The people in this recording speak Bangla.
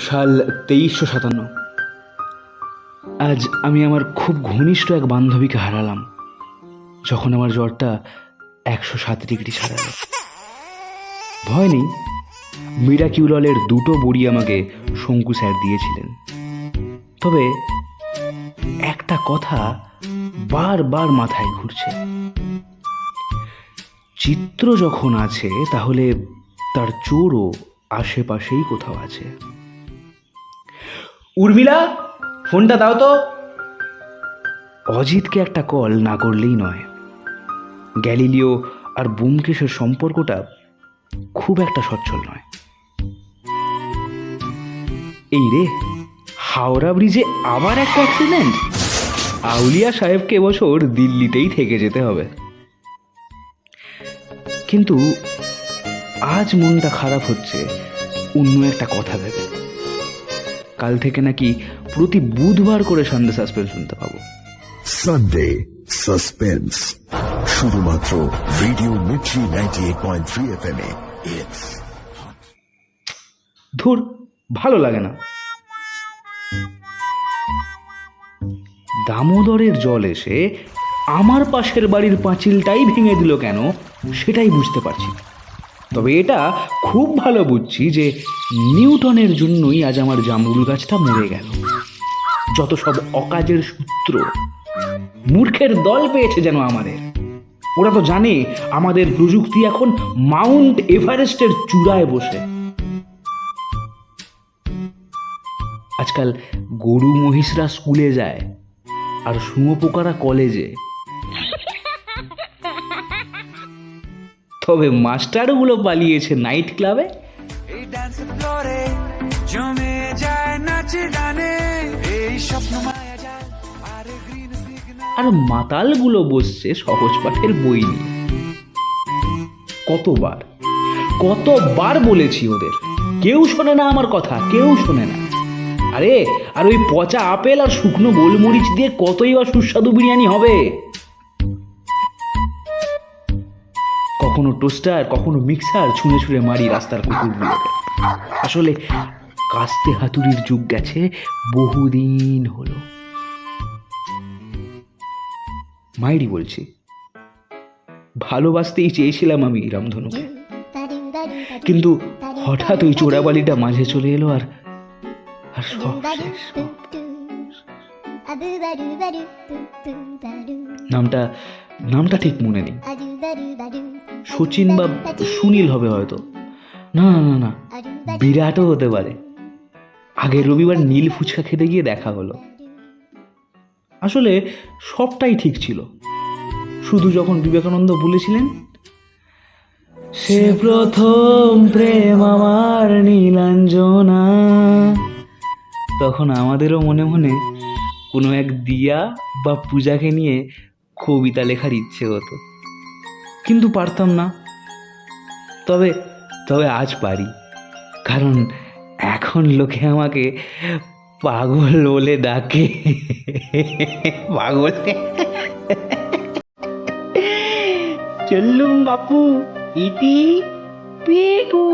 সাল তেইশশো সাতান্ন। আজ আমি আমার খুব ঘনিষ্ঠ এক বান্ধবীকে হারালাম, যখন আমার জ্বরটা একশো সাত ডিগ্রি ছাড়ালো। ভয় নেই মিরাকিউললের দুটো বড়ি আমাকে শঙ্কু স্যার দিয়েছিলেন। তবে একটা কথা বারবার মাথায় ঘুরছে। চিত্র যখন আছে, তাহলে তার চোরও আশেপাশেই কোথাও আছে। উর্মিলা, ফোনটা দাও তো। অজিতকে একটা কল না করলেই নয়। গ্যালিলিও আর বুমকেশের সম্পর্কটা খুব একটা সচ্ছল নয়। এই রে, হাওড়া ব্রিজে আবার একটা অ্যাক্সিডেন্ট আউলিয়া সাহেবকে এবছর দিল্লিতেই থেকে যেতে হবে। কিন্তু আজ মনটা খারাপ হচ্ছে, অন্য একটা কথা ভেবে। কাল থেকে নাকি প্রতি বুধবার করে সন্ধ্যে সাসপেন্স শুনতে পাবো। সানডে সাসপেন্স শুধুমাত্র radio Mirchi ninety eight point three F M এ ধুর ভালো লাগে না। দামোদরের জল এসে আমার পাশের বাড়ির পাঁচিলটাই ভেঙে দিল কেন সেটাই বুঝতে পারছি না। তবে এটা খুব ভালো বুঝছি যে নিউটনের জন্যই আজ আমার জামরুল গাছটা মরে গেল। যত সব অকাজের সূত্র মূর্খের দল পেয়েছে যেন আমাদের। ওরা তো জানে আমাদের প্রযুক্তি এখন মাউন্ট এভারেস্টের চূড়ায় বসে। আজকাল গরু মহিষরা স্কুলে যায় আর শুঁয়োপোকারা কলেজে। তবে মাস্টারগুলো পালিয়েছে নাইট ক্লাবে। এই ডান্স ফ্লোরে জমে যায় নাচ গানে এই স্বপ্ন মায়া যায় আর গ্রিন সিগন্যাল আর মাতালগুলো বসছে সহজ পাঠের বই নিয়ে। কতবার কতবার বলেছি ওদের। কেউ শোনে না আমার কথা কেউ শোনে না। আরে আর ওই পচা আপেল আর শুকনো গোলমরিচ দিয়ে কতই বা সুস্বাদু বিরিয়ানি হবে? কখনো টোস্টার, কখনো মিক্সার ছুঁড়ে ছুঁড়ে মারি রাস্তার কুকুরগুলোকে। আসলে কাস্তে হাতুড়ির যুগ গেছে, বহুদিন হলো। মাইরি বলছি, ভালোবাসতেই চেয়েছিলাম আমি রামধনুকে। কিন্তু হঠাৎ ওই চোরাবালিটা মাঝে চলে এলো আর আর নামটা নামটা ঠিক মনে নেই। সচিন বা সুনীল হবে হয়তো। না না না না, বিরাটও হতে পারে। আগের রবিবার নীল ফুচকা খেতে গিয়ে দেখা হলো। আসলে সবটাই ঠিক ছিল। শুধু যখন বিবেকানন্দ বলেছিলেন, সে প্রথম প্রেম আমার নীলাঞ্জনা। তখন আমাদেরও মনে মনে কোনো এক দিয়া বা পূজাকে নিয়ে কবিতা লেখার ইচ্ছে হতো। কিন্তু পারতাম না। তবে তবে আজ পারি। কারণ এখন লোকে আমাকে পাগল বলে ডাকে। পাগল। চললুম বাপু, ইতি পিকু